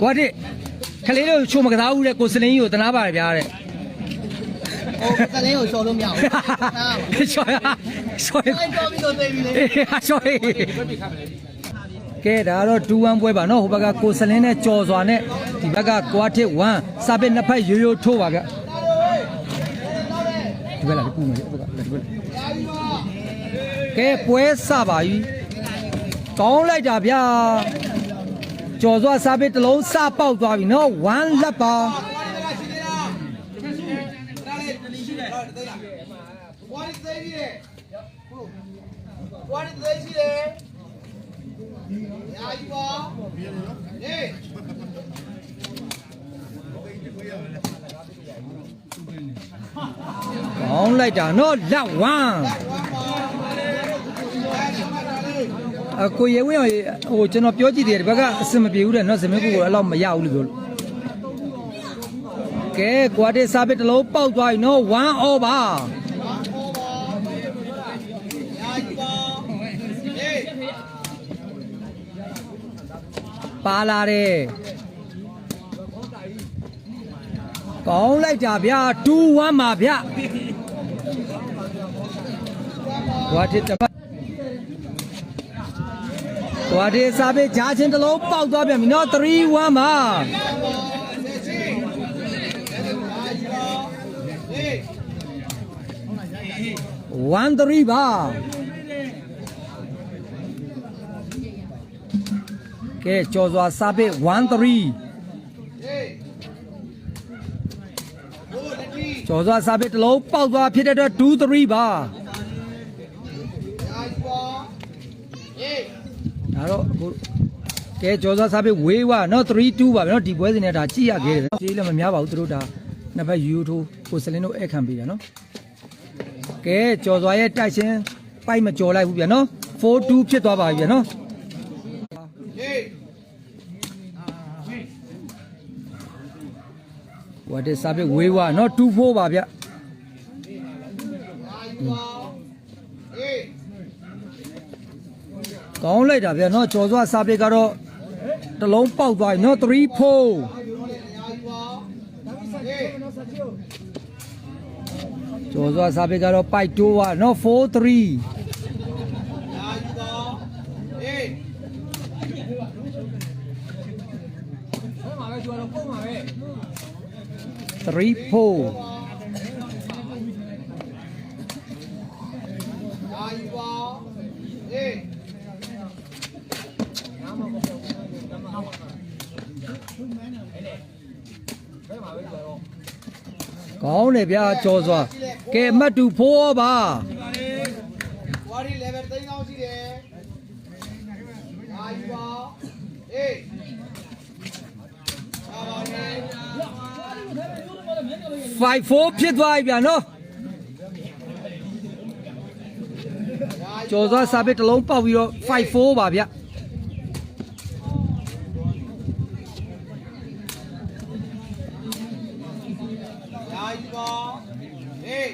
ကွာတစ်ခလေးတို့ချိုမကစားဘူးတဲ့ကိုစလင်းကြီးကိုတနာပါတယ်ဗျာတဲ့ဟိုကလေးကိုရှော်လို့မရဘူးဟာရှော့ရရှော့ရအဲ့တော့ပြီးတော့သိပြီလေအေးရှော့ရကဲဒါတော့2-1ပွဲပါနော်ဟိုဘက်ကကိုစလင်းနဲ့ကြော်စွာနဲ့ဒီဘက်ကကွာတစ်1စာပစ်နှစ်ဖက်ရိုးရိုးထိုးပါဗျဒီဘက်လာဒီပူမယ်ဒီဘက်ကဒီဘက်ကဲပွဲစပါပြီကောင်းလိုက်တာဗျာ ကြော်စွာစာပစ်တစ်လုံးစပေါက်သွားပြီနော်1လက်ပါဝါရီသိပြီလေဝါရီသိပြီလေရာယူပါဟေးကောင်းလိုက်တာနော်လက်1အ ကိုရေဝင်းရောဟိုကျွန်တော်ပြောကြည့်တယ်ဒီဘက်ကအစင်မပြေဘူးတဲ့နော်ဇမင်းကူကိုအဲ့လောက်မရဘူးလို့ပြောလို့ကဲကွာတဲ့စားပစ်တစ်လုံးပေါက်သွားပြီနော်1 over ရာယူပါဟေးပါလာတယ်ကောင်းလိုက်တာဗျာ2 1ပါဗျကွာတဲ့တပ တ်ကွာတဲ့စားပစ်ဂျာချင်းတစ်လုံးပေါက်သွားပြန်ပြီနော်3 1ပါ1 3ပါကဲကြော်စွာစားပစ်1 3ကျော်စွာစားပစ်တစ်လုံးပေါက်သွားဖြစ်တဲ့အတွက်2 3ပါ ဒါတော့အခုကဲကျော်စွာစားပစ်ဝေးဝနော်3 2ပါဗျာနော်ဒီပွဲစဉ်နဲ့ဒါကြည့်ရခဲ့တယ်နော်ကြည့်လည်းမများပါဘူးသူတို့ဒါနှစ်ဖက်ယူထိုးကိုစလင်းတို့အဲ့ခံပေးတာနော်ကဲကြော်စွာရဲ့တိုက်ရှင်ပိုက်မကြော်လိုက်ဘူးဗျာနော်4-2ဖြစ်သွားပါပြီဗျာနော်ဝတ်တဲ့စားပြဝေးဝါနော်2-4ပါဗျ ကောင်းလိုက်တာဗျာနော်ကြော်စွာစားပြကတော့တစ်လုံးပေါက်သွားပြီနော်3-4ကျော်စွာစားပြကတော့ပိုက်တိုးဝါနော်4-3 3-4 ကောင်းတယ်ဗျာကြော်စွာကဲအမှတ်တူဖိုးပါဝါရီ level 3ကောင်းရှိတယ်ရာယူပါဟေးပါပါမယ်5-4ဖြစ်သွားပြီဗျာနော်ကျော်စွာစာပစ်တစ်လုံးပေါက်ပြီးတော့5-4ပါဗျ ရာယူပါဟေး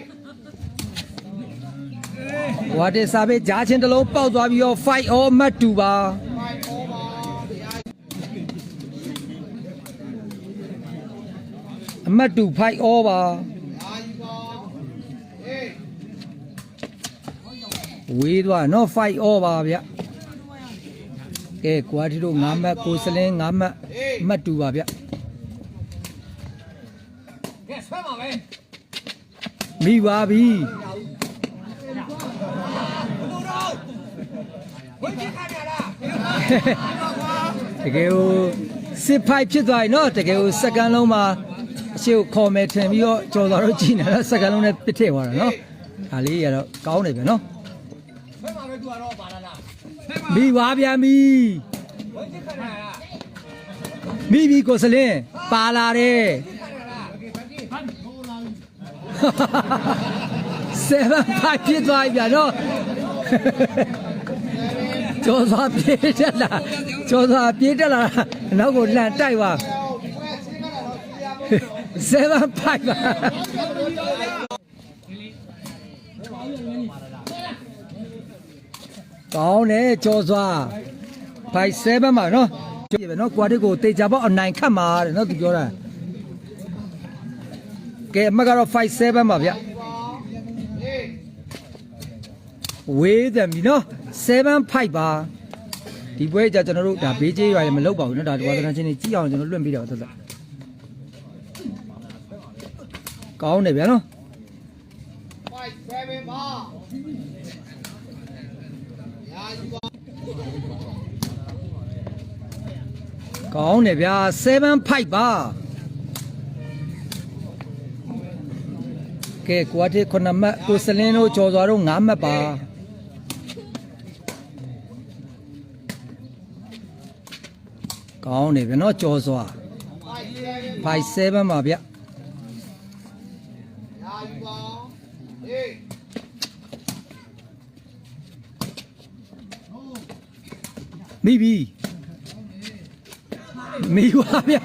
ဝါတဲ့စာပစ်ဂျာချင်းတစ်လုံးပေါက်သွားပြီးတော့5 all အမှတ်တူပါမိုင်အောပါရာအမှတ်တူ5 all ပါရာယူပါဟေးဝေးသွားနော်5 all ပါဗျကဲကွာတီတို့9မှတ်ကိုစလင်း9မှတ်အမှတ်တူပါဗျကဲဆွဲပါပဲမိပါပြီ ဝိတ်ချခါကြလား တကယ်ကိုစစ်ဖိုက်ဖြစ်သွားပြီနော်တကယ်ကိုစက္ကန့်လုံးမှာအရှိကိုခေါ်မယ်ထင်ပြီးတော့ကြော်သွားတော့ကြည်နေတော့စက္ကန့်လုံးနဲ့ပစ်ထည့်သွားတာနော်ဒါလေးရတော့ကောင်းတယ်ဗျနော်ဆွဲပါပဲသူကတော့ပါလာလားမိပါဗျာမိဝိတ်ချခါကြလားမိပြီကိုစလင်းပါလာတယ်7 5ဖြစ်သွားပြီဗျာနော် ကျော်စွာပြေးတက်လာကျော်စွာပြေးတက်လာနောက်ကိုလှန်တိုက်သွား7 5ပါကောင်းတယ်ကျော်စွာ5 7ပါနော်ကြည့်ပဲနော်ကွာတစ်ကိုတေချာပေါ့အနိုင်ခတ်မှာတဲ့နော်သူပြောတာကဲအမတ်ကတော့57ပါဗျဝေးတယ်ပြီနော် 75ပါဒီပွဲကြကျွန်တော်တို့ဒါဘေးကျေးရွာလည်းမလုပ်ပါဘူးနော်ဒါဒီဝါသနာချင်းကြီးကြည့်အောင်ကျွန်တော်လွှင့်ပေးတယ်ဟုတ်သက်ကောင်းတယ်ဗျာနော် Five seven ပါရာယူပါကောင်းတယ်ဗျာ7 5ပါကဲကွာတစ်ခုနှစ်မှတ်ကိုစလင်းတို့ကြော်စွာတို့9မှတ်ပါ ကောင်းတယ်ဗျာနော်ကြော်စွာ five seven 57ပါဗျရာယူပါဟေးမိပြီမိပါဗျာ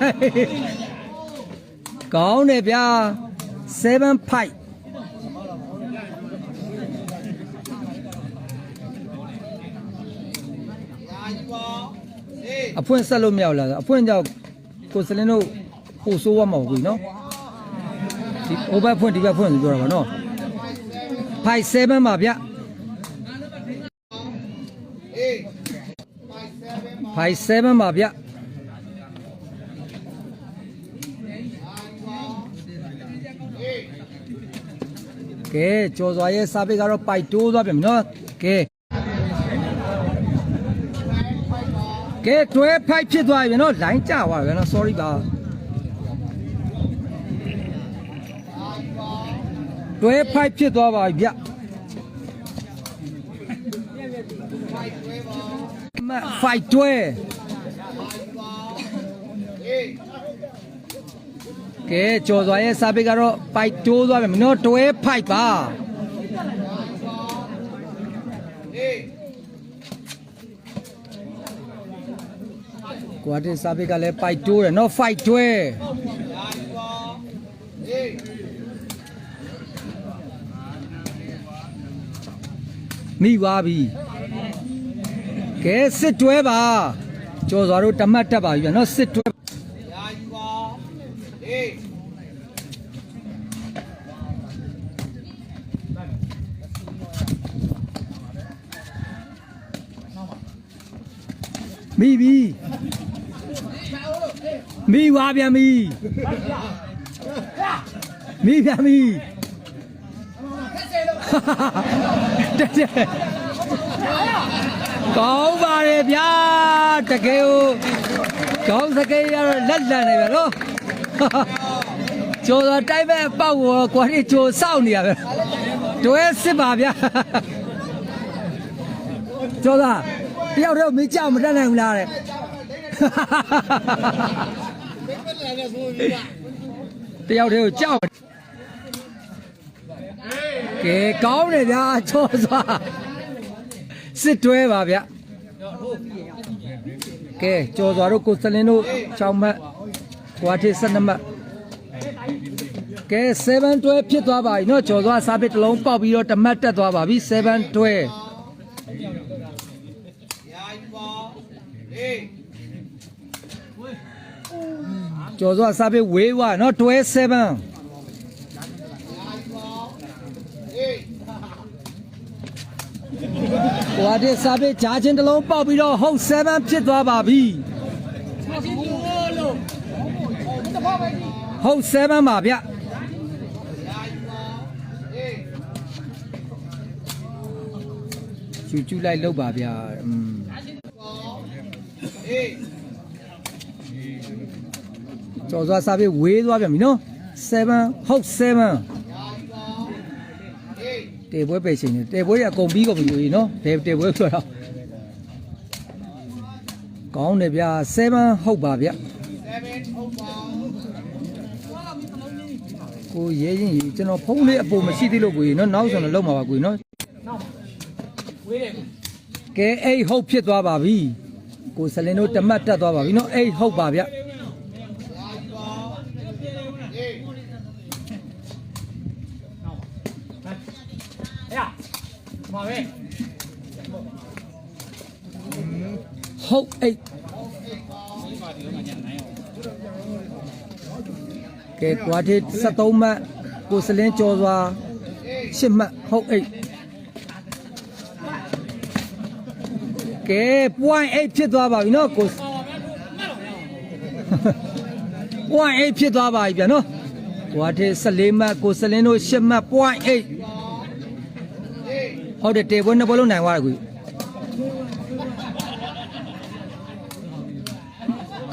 ကောင်းတယ်ဗျာ7 5ရာယူပါဟေး အဖွင့်ဆက်လို့မရဘူးလားအဖွင့်ကြောင့်ကိုစလင်းတို့ပို့ဆိုးရမှာဘူးကြီးနော်ဒီဟိုဘက်ဖွင့်ဒီဘက်ဖွင့်ဆိုပြောတာပါနော်57ပါဗျဟေး five seven ပါ57ပါဗျရာယူပါဟေးကဲကြော်စွာရဲ့စာပေကတော့ပိုက်တိုးသွားပြန်ပြီနော်ကဲ ကဲတွဲဖိုက်ဖြစ်သွားပြီနော်လိုင်းကျသွားပြီနော် sorry ပါတွဲဖိုက်ဖြစ်သွားပါပြီဗျ five တွဲပါမဖိုက်တွဲဟေးကဲကြော်စွာရဲ့စာပေကတော့ပိုက်တိုးသွားပြန်ပြီနော်တွဲဖိုက်ပါ ဟေး ကွာတဲ့စာပေကလည်းပိုက်တိုးတယ်နော်ဖိုက်တွဲရာယူပါဟေးမိသွားပြီကဲစစ်တွဲပါကြော်စွာတို့တမတ်တက်ပါပြီဗျာနော်စစ်တွဲရာယူပါဟေးမိပြီ မိသွားပြန်ပြီမိပြန်ပြီတက်တက်ကောင်းပါရဲ့ဗျာတကယ်ကိုကောင်းစကေးရတော့လက်လန်နေပဲနော်ကျော်တော့တိုက်မဲ့အပေါက်ကိုကွာရီချိုစောင့်နေရပဲတွဲစစ်ပါဗျာကျော်သားတယောက်တည်းမကြောက်မတတ်နိုင်ဘူးလားတဲ့ တယောက်တည်းကိုကြောက်ကဲကောင်းတယ်ဗျာချောစွာစစ်တွဲပါဗျကဲကြော်စွာတို့ကိုစလင်းတို့6မှတ်ဟွာထေ12မှတ်ကဲ7တွဲဖြစ်သွားပါပြီเนาะကြော်စွာစားပစ်တစ်လုံးပေါက်ပြီးတော့တစ်မှတ်တက်သွားပါပြီ7တွဲ ကျော်စွာစာပေဝေးဝနော်တွဲ7ဟိုအတက်စာပေဂျာချင်းတစ်လုံးပေါက်ပြီးတော့ဟုတ်7ဖြစ်သွားပါပြီဟုတ်7ပါဗျကျူကျူလိုက်လောက်ပါဗျာอืม ကျော်စွာစားပြီးဝေးသွားပြန်ပြီနော်7ဟုတ်7ရာယူပါဟေးတေပွဲပဲချိန်နေတေပွဲရအကုန်ပြီးကုန်ပြီလို့ကြီးနော်ဘယ်တေပွဲဆိုတော့ကောင်းတယ်ဗျာ7ဟုတ်ပါဗျ7ဟုတ်ပါကိုရဲရင်ကြီးကျွန်တော်ဖုန်းလေးအပေါ်မရှိသေးလို့ကိုကြီးနော်နောက်ဆိုတော့လောက်မှာပါကိုကြီးနော်ကဲအိတ်ဟုတ်ဖြစ်သွားပါပြီကိုစလင်တို့တမတ်တက်သွားပါပြီနော်အိတ်ဟုတ်ပါဗျ ပါပဲဟုတ်အိတ်ကဲကွာထစ်73မှတ်ကိုစလင်းကျော်စွာ10မှတ်ဟုတ်အိတ်ကဲ point 8ဖြစ်သွားပါပြီเนาะကို point 8ဖြစ်သွားပါပြီဗျာเนาะကွာထစ်14မှတ်ကိုစလင်းတို့10မှတ် point 8 ဟုတ်တယ်တေပွဲနှစ်ပွဲလုံးနိုင်သွားတယ်ကွ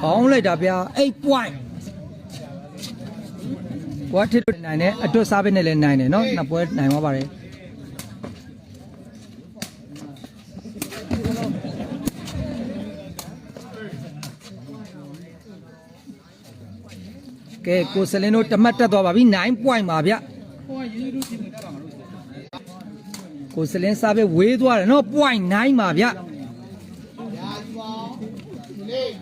ကောင်းလိုက်တာဗျာ8 point ကွာတစ်တို့နိုင်တယ်အတွတ်စားပဲနဲ့လည်းနိုင်တယ်နော်နှစ်ပွဲနိုင်သွားပါတယ်ကဲကိုစလင်းတို့တမတ်တက်သွားပါပြီ9 point ပါဗျကို စလင်းစားပဲဝေးသွားတယ်နော် point 9ပါဗျရာကြီးပါလေး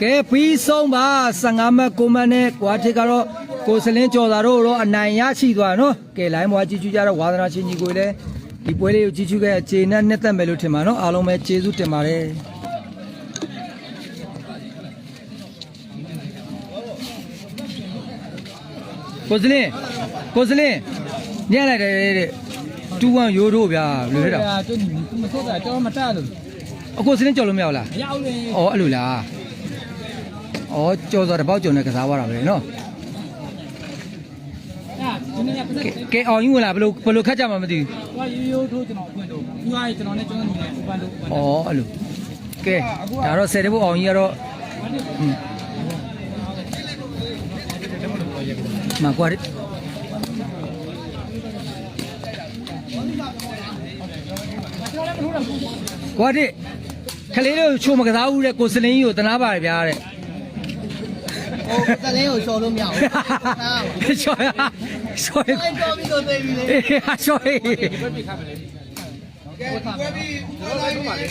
ကဲပြီးဆုံးပါ15မှတ်9မှတ်နဲ့ကွာတစ်ကတော့ကိုစလင်းကျော်သာတို့တော့အနိုင်ရရှိသွားနော်ကဲလိုင်းဘွားကြီးကျူးကြတော့ဝါသနာချင်းကြီးကိုလည်းဒီပွဲလေးကိုကြီးကျူးခဲ့အခြေနဲ့နှစ်သက်မယ်လို့ထင်ပါနော်အားလုံးပဲကျေးဇူးတင်ပါတယ် ကိုစလင်းကိုစလင်းညက်လိုက်တယ်တဲ့21ရိုးတို့ဗျာဘယ်လိုဖြစ်တာလဲတွင်းမဆက်တာကျွန်တော်မတက်လို့အကိုစလင်းကြော်လို့မရဘူးလားမရဘူးလေဩအဲ့လိုလားဩကြော်ဆိုတော့ပေါက်ကြော်နဲ့ကစားသွားတာပဲနော်ကဲအောင်ယူလာဘယ်လိုဘယ်လိုခတ်ကြမှာမသိဘူး။ရိုးရိုးထိုးကျွန်တော်အပွင့်တော့။ကျွားကျွန်တော်နဲ့ကျွန်တော်ညီနဲ့အပွင့်တော့။ဩအဲ့လို။ကဲဒါတော့ဆယ်တဲ့ဖို့အောင်ကြီးကတော့ မကွာရကွာရခလေးတို့ချိုးမကစားဘူးတဲ့ကိုစလင်းကြီးကိုတနာပါတယ်ဗျာတဲ့ဟိုတလင်းကိုရှော်လို့မရဘူးဟာချော်ရချော်ရအဲ့တော့ပြီးတော့သိပြီလေအေးဟာချော်ရကဲဝယ်ပြီးဦးလာလိုက်ပါလေ